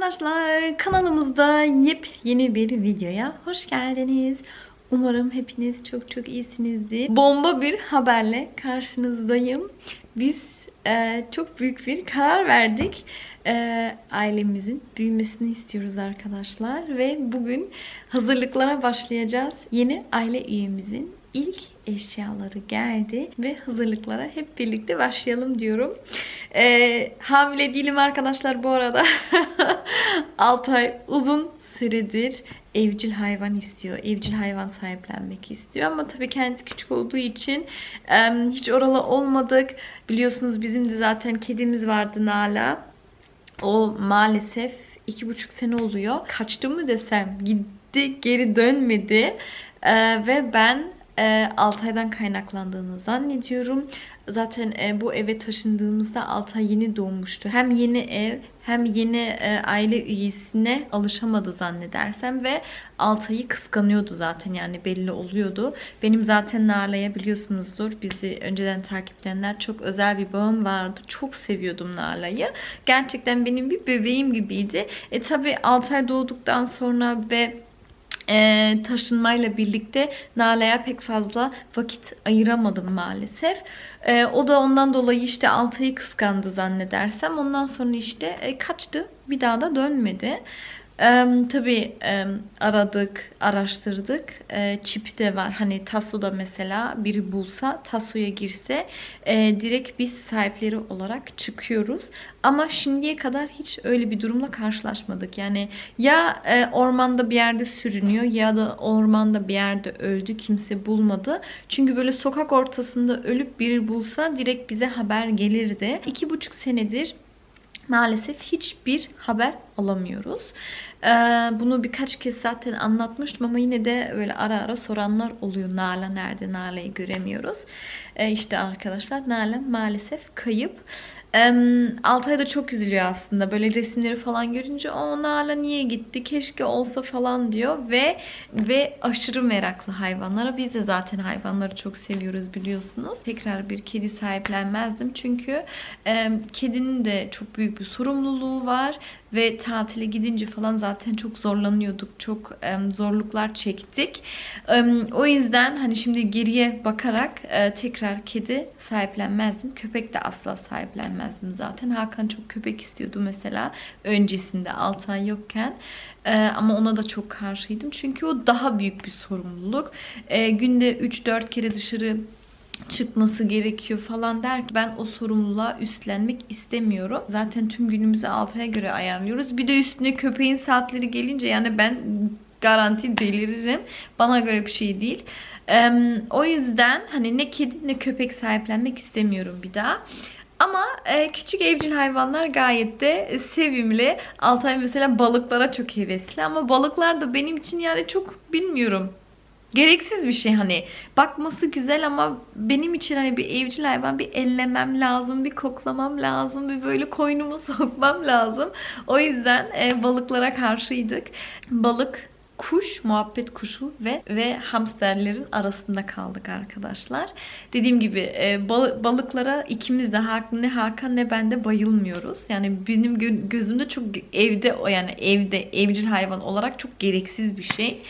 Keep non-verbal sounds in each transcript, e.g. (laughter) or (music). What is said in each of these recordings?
arkadaşlar kanalımızda yepyeni bir videoya hoş geldiniz. Umarım hepiniz çok çok iyisinizdir. Bomba bir haberle karşınızdayım. Biz e, çok büyük bir karar verdik. E, ailemizin büyümesini istiyoruz arkadaşlar. Ve bugün hazırlıklara başlayacağız. Yeni aile üyemizin ilk eşyaları geldi ve hazırlıklara hep birlikte başlayalım diyorum. Ee, hamile değilim arkadaşlar bu arada. (laughs) 6 ay uzun süredir evcil hayvan istiyor. Evcil hayvan sahiplenmek istiyor ama tabii kendisi küçük olduğu için em, hiç oralı olmadık. Biliyorsunuz bizim de zaten kedimiz vardı Nala. O maalesef iki buçuk sene oluyor. Kaçtı mı desem gitti geri dönmedi. Ee, ve ben e, 6 aydan kaynaklandığını zannediyorum. Zaten e, bu eve taşındığımızda 6 ay yeni doğmuştu. Hem yeni ev hem yeni e, aile üyesine alışamadı zannedersem ve 6 ayı kıskanıyordu zaten yani belli oluyordu. Benim zaten Narla'ya biliyorsunuzdur bizi önceden takip edenler çok özel bir bağım vardı. Çok seviyordum Narla'yı. Gerçekten benim bir bebeğim gibiydi. E tabi 6 ay doğduktan sonra ve e, taşınmayla birlikte Nala'ya pek fazla vakit ayıramadım maalesef. E, o da ondan dolayı işte Altay'ı kıskandı zannedersem. Ondan sonra işte e, kaçtı. Bir daha da dönmedi. E, tabii e, aradık, araştırdık. E, çip de var. Hani Taso'da mesela biri bulsa, Taso'ya girse e, direkt biz sahipleri olarak çıkıyoruz. Ama şimdiye kadar hiç öyle bir durumla karşılaşmadık. Yani ya e, ormanda bir yerde sürünüyor ya da ormanda bir yerde öldü kimse bulmadı. Çünkü böyle sokak ortasında ölüp biri bulsa direkt bize haber gelirdi. İki buçuk senedir maalesef hiçbir haber alamıyoruz. Ee, bunu birkaç kez zaten anlatmıştım ama yine de böyle ara ara soranlar oluyor. Nala nerede? Nala'yı göremiyoruz. Ee, işte arkadaşlar Nala maalesef kayıp. Altay da çok üzülüyor aslında. Böyle resimleri falan görünce o Nala niye gitti? Keşke olsa falan diyor ve ve aşırı meraklı hayvanlara. Biz de zaten hayvanları çok seviyoruz biliyorsunuz. Tekrar bir kedi sahiplenmezdim. Çünkü em, kedinin de çok büyük bir sorumluluğu var ve tatile gidince falan zaten çok zorlanıyorduk. Çok zorluklar çektik. O yüzden hani şimdi geriye bakarak e, tekrar kedi sahiplenmezdim. Köpek de asla sahiplenmezdim zaten. Hakan çok köpek istiyordu mesela öncesinde 6 ay yokken. E, ama ona da çok karşıydım. Çünkü o daha büyük bir sorumluluk. E, günde 3-4 kere dışarı çıkması gerekiyor falan der ki ben o sorumluluğa üstlenmek istemiyorum. Zaten tüm günümüzü Altay'a göre ayarlıyoruz. Bir de üstüne köpeğin saatleri gelince yani ben garanti deliririm. Bana göre bir şey değil. Ee, o yüzden hani ne kedi ne köpek sahiplenmek istemiyorum bir daha. Ama e, küçük evcil hayvanlar gayet de sevimli. Altay mesela balıklara çok hevesli ama balıklar da benim için yani çok bilmiyorum. Gereksiz bir şey hani. Bakması güzel ama benim için hani bir evcil hayvan bir ellemem lazım, bir koklamam lazım, bir böyle koynuma (laughs) sokmam lazım. O yüzden e, balıklara karşıydık. Balık kuş, muhabbet kuşu ve ve hamsterlerin arasında kaldık arkadaşlar. Dediğim gibi e, bal- balıklara ikimiz de ne Hakan ne ben de bayılmıyoruz. Yani benim gö- gözümde çok evde o yani evde evcil hayvan olarak çok gereksiz bir şey.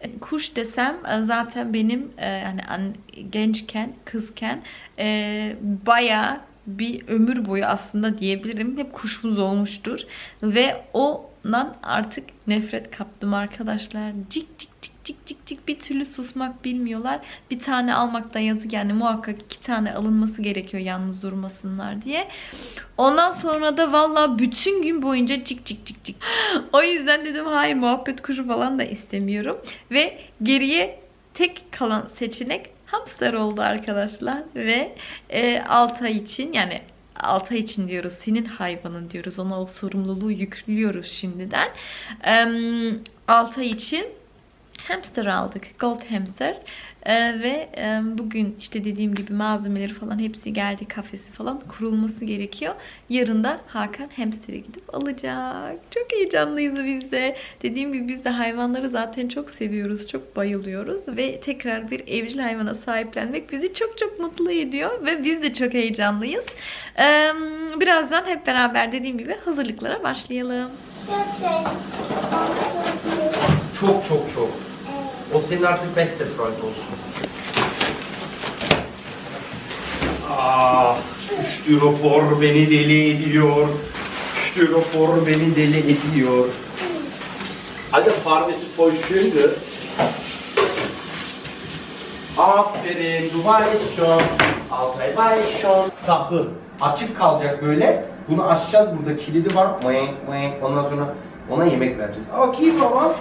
(laughs) Kuş desem e, zaten benim e, yani an- gençken, kızken e, bayağı bir ömür boyu aslında diyebilirim. Hep kuşumuz olmuştur. Ve ondan artık nefret kaptım arkadaşlar. Cik cik cik cik cik cik bir türlü susmak bilmiyorlar. Bir tane almakta yazık yani muhakkak iki tane alınması gerekiyor yalnız durmasınlar diye. Ondan sonra da valla bütün gün boyunca cik cik cik cik. (gasps) O yüzden dedim hayır muhabbet kuşu falan da istemiyorum. Ve geriye tek kalan seçenek hamster oldu arkadaşlar. Ve e, 6 ay için yani 6 ay için diyoruz. Senin hayvanın diyoruz. Ona o sorumluluğu yüklüyoruz şimdiden. E, 6 ay için hamster aldık. Gold hamster. Ee, ve e, bugün işte dediğim gibi malzemeleri falan hepsi geldi. Kafesi falan kurulması gerekiyor. Yarın da Hakan hamster'i gidip alacak. Çok heyecanlıyız biz de. Dediğim gibi biz de hayvanları zaten çok seviyoruz. Çok bayılıyoruz. Ve tekrar bir evcil hayvana sahiplenmek bizi çok çok mutlu ediyor. Ve biz de çok heyecanlıyız. Ee, birazdan hep beraber dediğim gibi hazırlıklara başlayalım. Çok çok çok. O senin artık beste Freund olsun. Ah, şu styropor beni deli ediyor. Styropor beni deli ediyor. Alter, Farbe ist Aferin, du weißt. Altay weiß schon. Sakın. Açık kalacak böyle. Bunu açacağız. Burada kilidi var. Ondan sonra ona yemek vereceğiz. Okey baba. Tamam,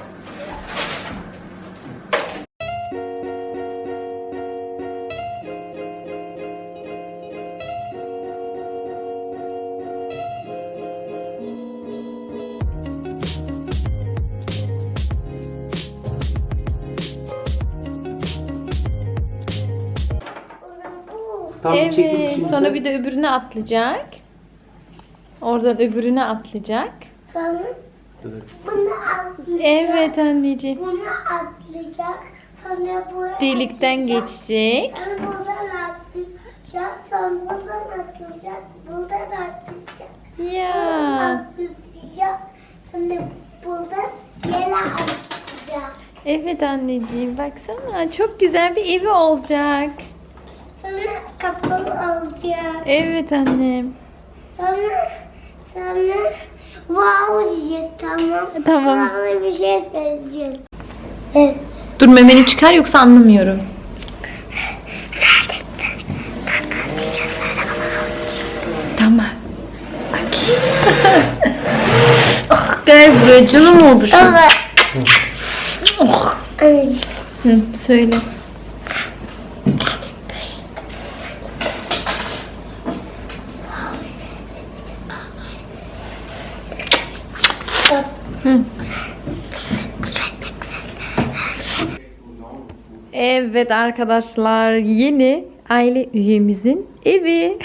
evet. şimdi Sonra bir de öbürüne atlayacak. Oradan öbürüne atlayacak. Sonra bunu atlayacak. Evet anneciğim. Bunu atlayacak. Sonra buraya Delikten geçecek. Sonra buradan atlayacak. Sonra buradan atlayacak. Buradan atlayacak. Ya. Atlayacak. Sonra buradan yere atlayacak. Evet anneciğim baksana çok güzel bir evi olacak. Sonra kapalı olacak. Evet annem. Sonra sonra wow diyeceğiz tamam. Tamam. Sonra bir şey söyleyeceğiz. Evet. Dur memeni çıkar yoksa anlamıyorum. Tamam. Oh, gel buraya canım oldu şu. Baba. Oh. Hı, söyle. Hı. Evet arkadaşlar yeni aile üyemizin evi.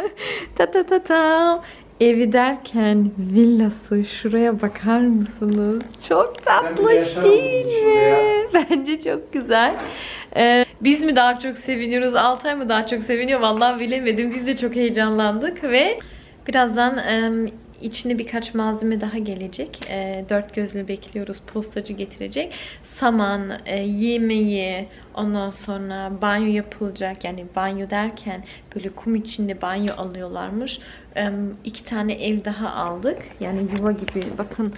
(laughs) ta ta ta ta. Evi derken villası şuraya bakar mısınız? Çok tatlış değil mi? (laughs) Bence çok güzel. Ee, biz mi daha çok seviniyoruz, Altay mı daha çok seviniyor? Vallahi bilemedim. Biz de çok heyecanlandık ve birazdan em, içine birkaç malzeme daha gelecek. E, dört gözle bekliyoruz. Postacı getirecek. Saman, e, yemeği, ondan sonra banyo yapılacak. Yani banyo derken böyle kum içinde banyo alıyorlarmış. Em, iki tane ev daha aldık. Yani yuva gibi. Bakın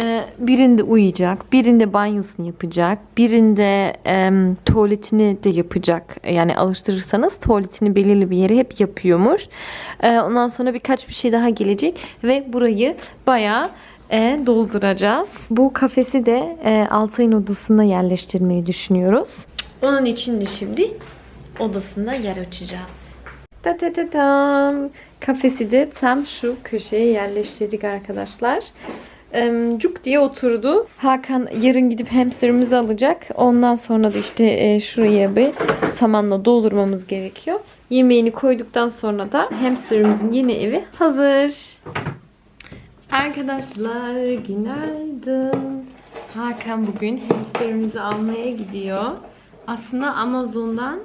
ee, birinde uyuyacak, birinde banyosunu yapacak, birinde em, tuvaletini de yapacak. Yani alıştırırsanız tuvaletini belirli bir yere hep yapıyormuş. Ee, ondan sonra birkaç bir şey daha gelecek ve burayı bayağı e, dolduracağız. Bu kafesi de e, Altay'ın odasına yerleştirmeyi düşünüyoruz. Onun için de şimdi odasında yer açacağız. Ta ta ta tam. Kafesi de tam şu köşeye yerleştirdik arkadaşlar. Cuk diye oturdu. Hakan yarın gidip hamsterımızı alacak. Ondan sonra da işte e, şuraya bir samanla doldurmamız gerekiyor. Yemeğini koyduktan sonra da hamsterımızın yeni evi hazır. Arkadaşlar günaydın. Hakan bugün hamsterimizi almaya gidiyor. Aslında Amazon'dan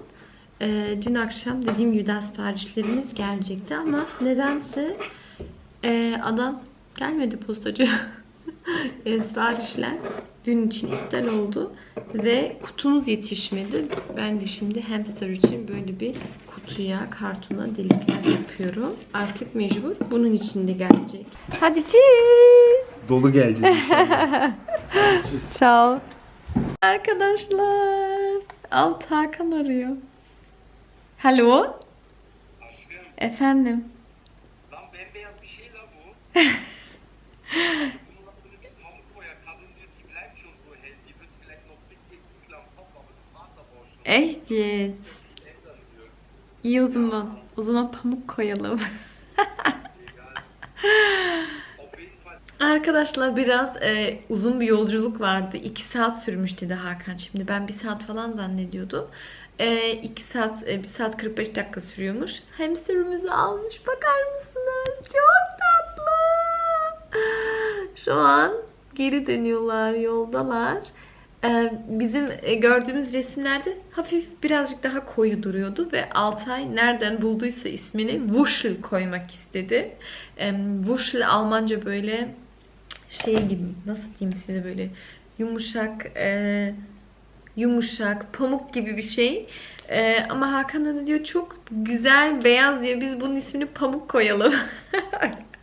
e, dün akşam dediğim gibi siparişlerimiz gelecekti ama nedense e, adam gelmedi postacı. (laughs) e, siparişler dün için iptal oldu ve kutumuz yetişmedi. Ben de şimdi hamster için böyle bir kutuya, kartona delikler yapıyorum. Artık mecbur bunun içinde gelecek. Hadi cheers. Dolu geleceğiz. Ciao. (laughs) Arkadaşlar. Alt Hakan arıyor. Alo. Efendim. Lan bembeyaz bir şey la bu. (laughs) Diyor. İyi o zaman. O zaman pamuk koyalım. (laughs) Arkadaşlar biraz e, uzun bir yolculuk vardı. 2 saat sürmüş dedi Hakan. Şimdi ben 1 saat falan zannediyordum. 2 saat, 1 saat 45 dakika sürüyormuş. Hamsterimizi almış. Bakar mısınız? Çok. Şu an geri dönüyorlar, yoldalar. E, bizim e, gördüğümüz resimlerde hafif birazcık daha koyu duruyordu ve Altay nereden bulduysa ismini Wuschel koymak istedi. E, Wuschel Almanca böyle şey gibi nasıl diyeyim size böyle yumuşak e, yumuşak pamuk gibi bir şey. E, ama Hakan da diyor çok güzel beyaz diyor. Biz bunun ismini pamuk koyalım. (laughs)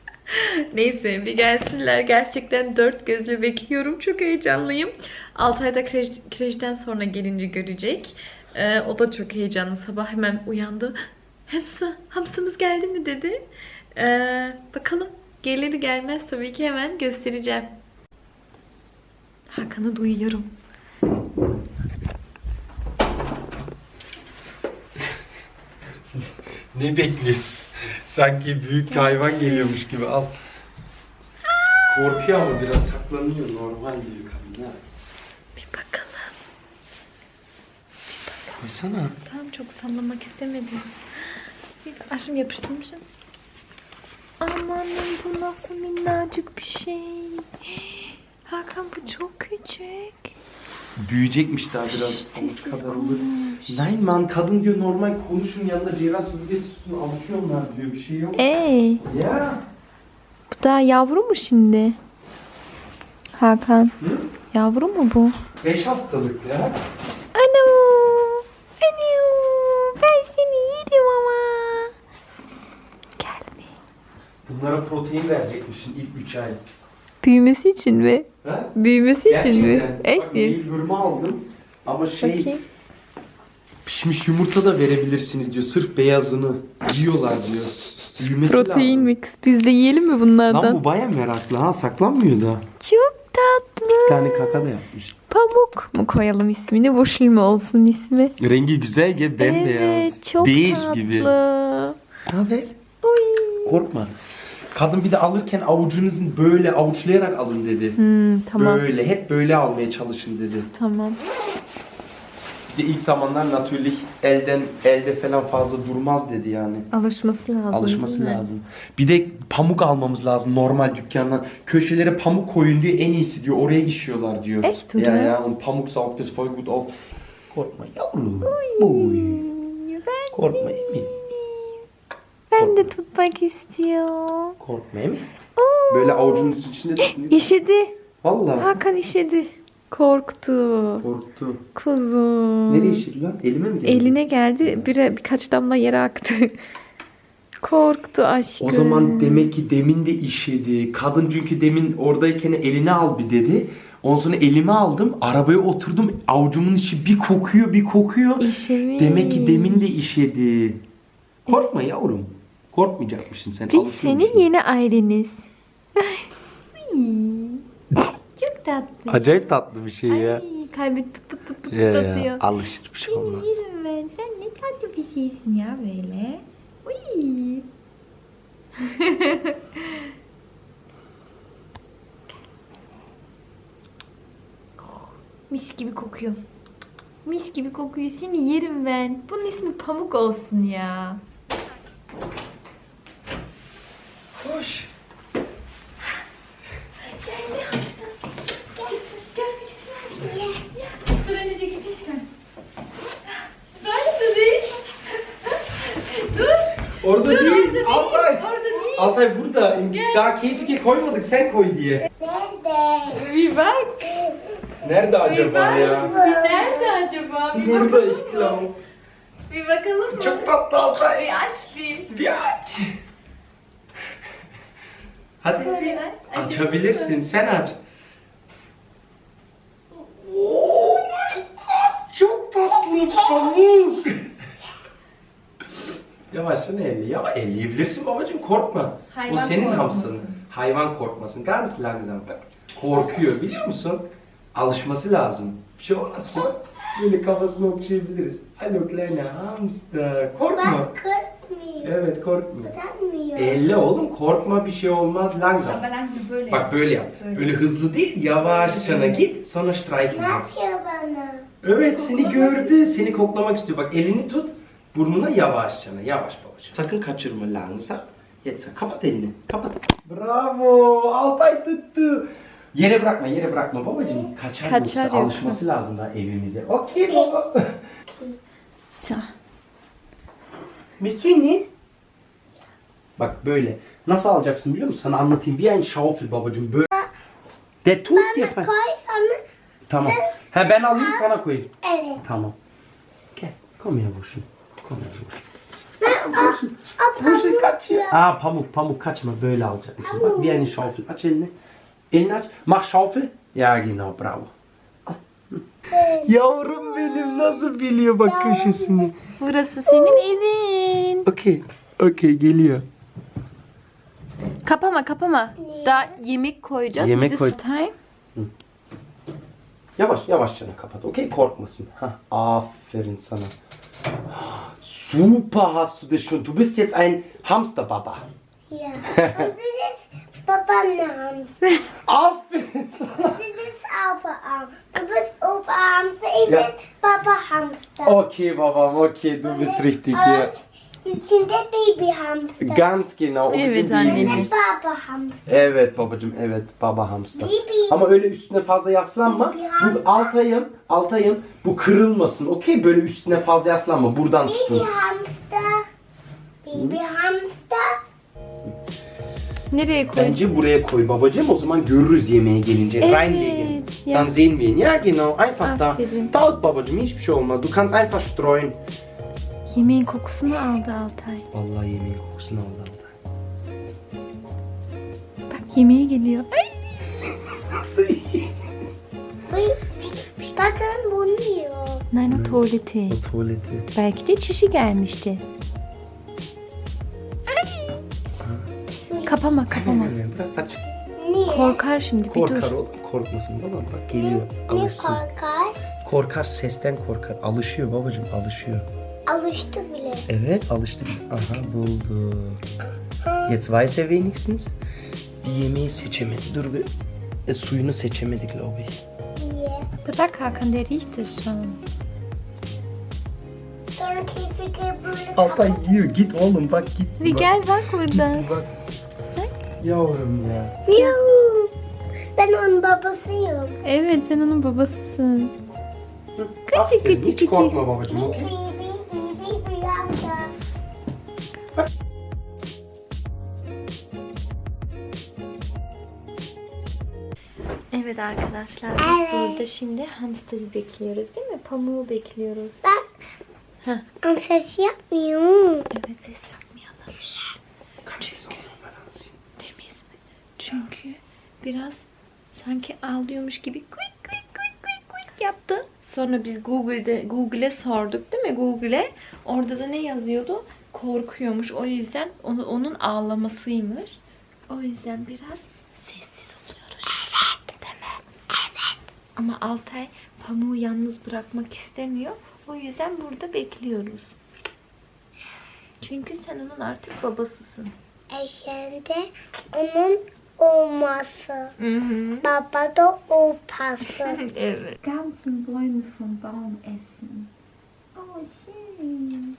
Neyse bir gelsinler. Gerçekten dört gözle bekliyorum. Çok heyecanlıyım. 6 ayda krej, krejden sonra gelince görecek. Ee, o da çok heyecanlı. Sabah hemen uyandı. Hamsa, hamsımız geldi mi dedi. Ee, bakalım gelir gelmez tabii ki hemen göstereceğim. Hakan'ı duyuyorum. Ne bekliyor? Sanki büyük hayvan geliyormuş gibi al. Korkuyor ama biraz saklanıyor normal diyor kadın ha. Bir bakalım. Koysana. Tamam çok sallamak istemedim. Bir aşım yapıştırmışım. Amanın bu nasıl minnacık bir şey. Hakan bu çok küçük. Büyüyecekmiş daha biraz Sessiz kadar olur. Nein man kadın diyor normal konuşun yanında Ceylan süpürgesi tutun alışıyorlar diyor bir şey yok. Ey, Ya. bu daha yavru mu şimdi? Hakan, Hı? yavru mu bu? 5 haftalık ya. Alo, alo, ben seni yedim ama. Gelme. Bunlara protein verecekmişsin ilk 3 ay. Büyümesi için mi? Ha? Büyümesi için mi? Gerçekten. Bak mail bölümü aldım. Ama şey Bakayım. pişmiş yumurta da verebilirsiniz diyor. Sırf beyazını yiyorlar diyor. Büyümesi Protein lazım. mix. Biz de yiyelim mi bunlardan? Lan bu baya meraklı ha saklanmıyor da. Çok tatlı. Bir tane kaka da yapmış. Pamuk mu koyalım ismini? Vuşul mu olsun ismi? Rengi güzel gibi bembeyaz. Evet, çok Bej tatlı. gibi. Ne haber? Korkma. Kadın bir de alırken avucunuzun böyle avuçlayarak alın dedi. Hmm, tamam. Böyle hep böyle almaya çalışın dedi. Tamam. Bir de ilk zamanlar natürlik elden elde falan fazla durmaz dedi yani. Alışması lazım. Alışması değil mi? lazım. Bir de pamuk almamız lazım normal dükkandan. Köşelere pamuk koyun diyor en iyisi diyor. Oraya işiyorlar diyor. Echt, oder? ja. Und Pamuk saugt das voll gut auf. Korkma yavrum. Oy. Ben, Korkma Emin. Ben de tutmak istiyorum. Korkma Emin. Oo. Böyle avucunuz içinde tutuyor. İşedi. Valla. Hakan işedi. Korktu. Korktu. Kuzum. Nereye işedi lan? Elime mi geldi? Eline geldi. Bir, birkaç damla yere aktı. (laughs) Korktu aşkım. O zaman demek ki demin de işedi. Kadın çünkü demin oradayken eline al bir dedi. Ondan sonra elime aldım. Arabaya oturdum. Avucumun içi bir kokuyor bir kokuyor. İşemiş. Demek ki demin de işedi. Korkma yavrum. Korkmayacakmışsın sen. Alışıyormuşsun. senin yeni aileniz. Ay. Çok tatlı. Acayip tatlı bir şey Ay, kalbi pıt pıt pıt pıt Ya, ya, atıyor. alışır bir şey olmaz. Yerim ben. Sen ne tatlı bir şeysin ya böyle. Uy. (laughs) Mis gibi kokuyor. Mis gibi kokuyor. Seni yerim ben. Bunun ismi Pamuk olsun ya. Hoş. Gelmek istiyorum. Ya, dur önce ceketini çıkar. Böyle de değil. dur. Orada Dur değil. orada değil. Altay. Orada değil. Altay burada. Daha keyfike koymadık sen koy diye. Nerede? Bir bak. Nerede Bir acaba bak. ya? Bir nerede acaba? Bir Burada bakalım işte. mı? Bir bakalım mı? Çok tatlı Altay. Bir aç bir. Bir aç. Hadi. Bir aç. Açabilirsin. Sen aç. Oh my god. Çok tatlı pamuk. Yavaşça elli. Ya elleyebilirsin babacığım korkma. Hayvan o senin korkmasın. hamsın. Hayvan korkmasın. Ganz langsam bak. Korkuyor biliyor musun? Alışması lazım. Bir şey olmaz mı? Böyle kafasını okşayabiliriz. Hallo kleine hamster. Korkma. Bak korkmuyor. Evet korkma. Utanmıyor. Elle oğlum korkma bir şey olmaz langsam. Ama langsam böyle. Bak böyle yap. Böyle. Böyle hızlı değil yavaşçana git sonra streichen. Ne yap. yapıyor bana? Evet seni gördü. Seni koklamak istiyor. Bak elini tut. Burnuna yavaşçana. Yavaş babacığım. Sakın kaçırma langsam. Yetse. Kapat elini. Kapat. Bravo. Altay tuttu. Yere bırakma, yere bırakma babacığım. Kaçar, Kaçar yoksa. yoksa. Alışması lazım daha evimize. Okey baba. Sa. Bist du ne? Bak böyle. Nasıl alacaksın biliyor musun? Sana anlatayım. Wie ein Schaufel babacığım. Böyle. Der tut fein. koy sonra. Tamam. Ha ben alayım sana koyayım. Evet. Tamam. Gel. Komm her Pamuk kaç ya. ya. Aa pamuk pamuk kaçma böyle alacakmışız. Bak wie eine Schaufel. Aç elini. Elini aç. Mach Schaufel. Ja genau bravo. Yavrum benim nasıl biliyor bak köşesini. Burası senin evin. Okey. Okey geliyor. Kapama kapama. Daha yemek koyacağız. Yemek Bir de koy- time. Yavaş yavaşça kapat. Okey korkmasın. Ha, aferin sana. Super hast du das schon. Du bist jetzt ein Hamsterbaba. Ja. Und das ist Babanams. Aferin sana. Das ist Oberarm. Du bist Oberhamster, ich Ja. bin Papa Hamster. Okay babam okay du bist richtig hier. İçinde baby hamster. Ganz genau. O Evet, bizim anneciğim. Ne baba hamster. Evet babacım evet baba hamster. Baby. Ama öyle üstüne fazla yaslanma. Bu Altay'ım, Altay'ım bu kırılmasın. Okey böyle üstüne fazla yaslanma. Buradan Baby tutun. hamster. Baby hamster. Nereye koy? Bence buraya koy babacığım. O zaman görürüz yemeğe gelince. Evet, Reinlegen. ja. Dann sehen wir ihn. Ja genau. Einfach da. Aferin. Dağıt babacığım. Hiçbir şey olmaz. Du kannst einfach streuen. Yemeğin kokusunu aldı Altay. Vallahi yemeğin kokusunu aldı Altay. Bak yemeğe geliyor. Ay. Nasıl iyi? Bakın bunu yiyor. Nein o tuvaleti. O tuvaleti. Belki de çişi gelmişti. Kapama kapama. Bırak aç. Niye? Korkar şimdi bir Korkar dur. oğlum. Korkmasın babam. Bak geliyor. Ne Alışsın. korkar? Korkar sesten korkar. Alışıyor babacığım alışıyor. Alıştı bile. Evet alıştık. Aha buldu. Jetzt weiß er wenigstens. Bir yemeği seçemedi. Dur bir e, suyunu seçemedi glaube ich. Niye? Bırak Hakan der riecht es schon. Sonra keyfi böyle Altay yiyor. Git oğlum bak git. Bir Bak, gel bak burada. Git bak. Yavrum ya. Miau. Ben onun babasıyım. Evet sen onun babasısın. Aferin. gıcı Hiç korkma babacığım okey? Evet arkadaşlar biz Evet. burada şimdi hamsterı bekliyoruz değil mi? Pamuğu bekliyoruz. Bak. Heh. Ama ses yapmıyor. Evet ses yapmayalım. Anlatayım. Temiz mi? Çünkü biraz sanki ağlıyormuş gibi quick quick quick quick quick yaptı. Sonra biz Google'de Google'e sorduk değil mi? Google'e. Orada da ne yazıyordu? Korkuyormuş. O yüzden onu, onun ağlamasıymış. O yüzden biraz sessiz oluyoruz. Evet. Değil mi? Evet. Ama Altay pamuğu yalnız bırakmak istemiyor. O yüzden burada bekliyoruz. Çünkü sen onun artık babasısın. Eşende onun olması. Hı hı. Baba da opası. (laughs) Evet. Ganzen Bäume vom Baum essen. Oh, schön.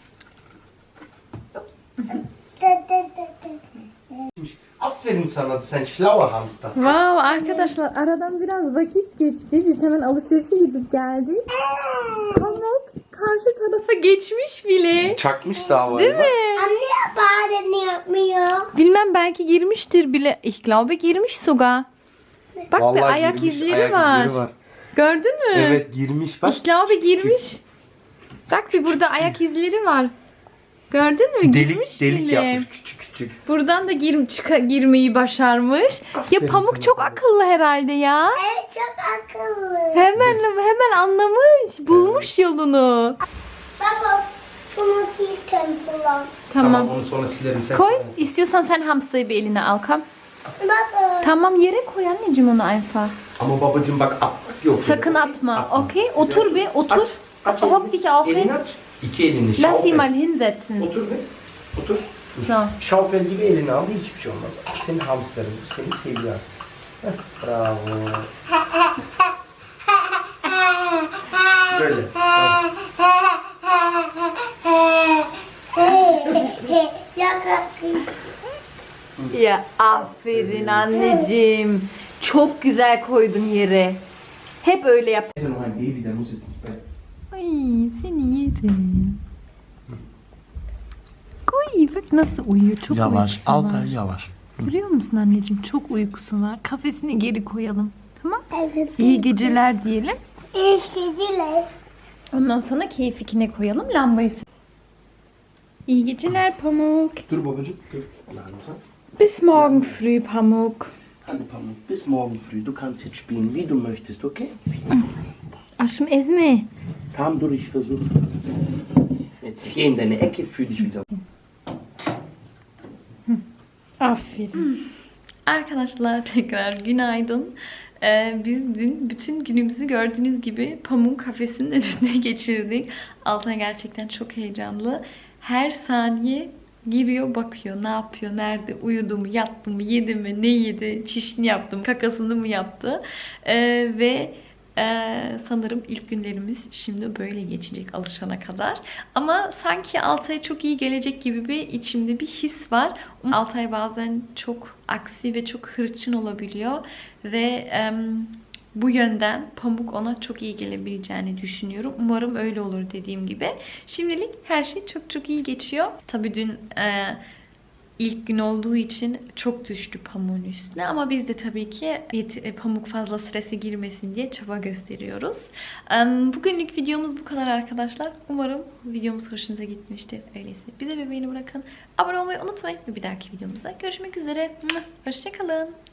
Aferin sana sen schlauer Hamster. Wow arkadaşlar aradan biraz vakit geçti. Biz hemen alışverişe gidip geldik. Pamuk karşı tarafa geçmiş bile. Çakmış daha Değil mi? Anne bari ne yapmıyor? Bilmem belki girmiştir bile. Ich glaube girmiş sogar. Bak bir ayak girmiş, izleri ayak var. izleri var. Gördün mü? Evet girmiş bak. Ich glaube girmiş. Bak bir burada ayak izleri var. Gördün mü? Delik girmiş delik bile. yapmış küçük küçük. Buradan da gir, çıka- girmeyi başarmış. Aferin ya Pamuk sana. çok akıllı herhalde ya. Evet çok akıllı. Hemen hemen anlamış, bulmuş yolunu. Baba bunu silken bulan. Tamam. Tamam onu sonra silerim sen. Koy. İstiyorsan sen hamstayı bir eline al kam. Baba. Tamam yere koy anneciğim onu Ayfa. Ama babacığım bak atmak yok. Sakın atma. Atma. Okey? Otur bir, otur. Aç, aç elini. dich auf Elini aç. İki elini Lass şaufel. sie mal hinsetzen. Otur bir. Otur. So. Şaufel gibi elini al hiçbir şey olmaz. Senin hamsterin seni seviyor. Heh, Bravo. Böyle. Evet. Ya aferin anneciğim. Çok güzel koydun yere. Hep öyle yap. İst ja noch ein Baby, der muss jetzt ins Bett. Ay seni yerim. Bak nasıl uyuyor. Çok uykusu var. yavaş. Görüyor musun anneciğim? Çok uykusu var. Kafesini geri koyalım. Tamam. Evet. İyi geceler diyelim. İyi geceler. Ondan sonra keyfikine koyalım. Lambayı sür. İyi geceler Pamuk. Dur babacığım dur. Langsam. Bis morgen früh Pamuk. Hadi Pamuk bis morgen früh. Du kannst jetzt spielen wie du möchtest, okay? Aşkım ezme. Tamam dur ich versuche. Jetzt geh in deine Ecke, fühl dich wieder. Aferin. Arkadaşlar tekrar günaydın. Ee, biz dün bütün günümüzü gördüğünüz gibi Pamuk kafesinin önüne (laughs) geçirdik. Altay gerçekten çok heyecanlı. Her saniye giriyor bakıyor ne yapıyor, nerede, uyudu mu, yattı mı, yedi mi, ne yedi, çişini yaptı mı, kakasını mı yaptı. Ee, ve ee, sanırım ilk günlerimiz şimdi böyle geçecek alışana kadar. Ama sanki Altay'a çok iyi gelecek gibi bir içimde bir his var. Altay bazen çok aksi ve çok hırçın olabiliyor. Ve em, bu yönden Pamuk ona çok iyi gelebileceğini düşünüyorum. Umarım öyle olur dediğim gibi. Şimdilik her şey çok çok iyi geçiyor. Tabii dün e, ilk gün olduğu için çok düştü pamuğun üstüne ama biz de tabii ki e, pamuk fazla strese girmesin diye çaba gösteriyoruz. Bugünlük videomuz bu kadar arkadaşlar. Umarım videomuz hoşunuza gitmiştir. Öyleyse bize bir beğeni bırakın. Abone olmayı unutmayın ve bir dahaki videomuzda görüşmek üzere. Hoşçakalın.